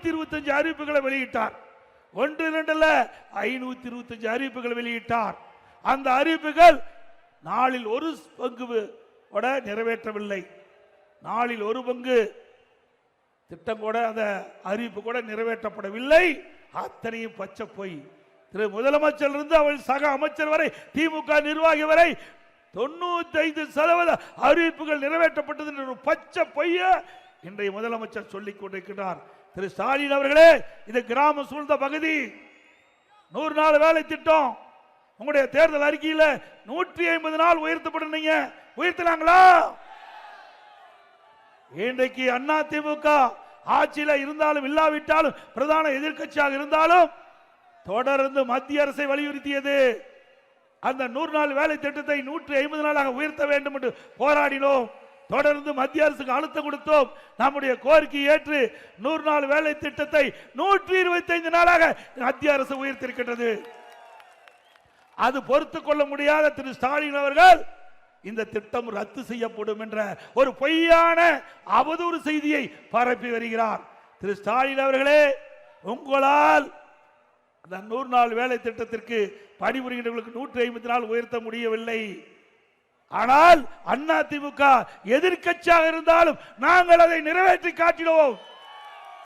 ஐநூத்தி இருபத்தஞ்சு அறிவிப்புகளை வெளியிட்டார். ஒன்று இரண்டுல ஐநூத்தி இருபத்தஞ்சு அறிவிப்புகளை வெளியிட்டார். அந்த அறிவிப்புகள் நாளில் ஒரு பங்கு கூட நிறைவேற்றவில்லை. நாளில் ஒரு பங்கு திட்டம் கூட அந்த அறிவிப்பு கூட நிறைவேற்றப்படவில்லை. அத்தனையும் பச்சை பொய். திரு முதலமைச்சர் இருந்து அவள் சக அமைச்சர் வரை திமுக நிர்வாகி வரை தொண்ணூத்தி ஐந்து சதவீத அறிவிப்புகள் நிறைவேற்றப்பட்டது என்ற பச்சை பொய்ய இன்றைய முதலமைச்சர் சொல்லிக் கொண்டிருக்கிறார். திரு ஸ்டாலின் அவர்களே இது கிராம சூழ்ந்த பகுதி. நூறு நாள் வேலை திட்டம். உங்களுடைய தேர்தல் அறிக்கையில் நூற்றி ஐம்பது நாள் உயர்த்தப்படுனீங்க உயர்த்தினாங்களா? இன்றைக்கு அண்ணா திமுக ஆட்சியில இருந்தாலும் இல்லாவிட்டாலும் பிரதான எதிர்க்கட்சியாக இருந்தாலும் தொடர்ந்து மத்திய அரசை வலியுறுத்தியது. அந்த நூறு நாள் வேலை திட்டத்தை நூற்றி ஐம்பது நாளாக உயர்த்த வேண்டும் என்று போராடினோம். தொடர்ந்து மத்திய அரசுக்கு அழுத்தம் கொடுத்தோம். நம்முடைய கோரிக்கை ஏற்று நூறு நாள் வேலை திட்டத்தை நூற்றி இருபத்தைந்து நாளாக மத்திய அரசு உயர்த்திருக்கின்றது அது பொறுத்துக் கொள்ள முடியாத திரு ஸ்டாலின் அவர்கள் இந்த திட்டம் ரத்து செய்யப்படும் என்ற ஒரு பொய்யான அவதூறு செய்தியை பரப்பி வருகிறார். திரு ஸ்டாலின் அவர்களே உங்களால் அந்த நூறு நாள் வேலை திட்டத்திற்கு பணிபுரிகின்றவர்களுக்கு நூற்றி ஐம்பத்தி நாள் உயர்த்த முடியவில்லை. ஆனால் அண்ணா திமுக எதிர்க்கட்சியாக இருந்தாலும் நாங்கள் அதை நிறைவேற்றி காட்டிடுவோம்.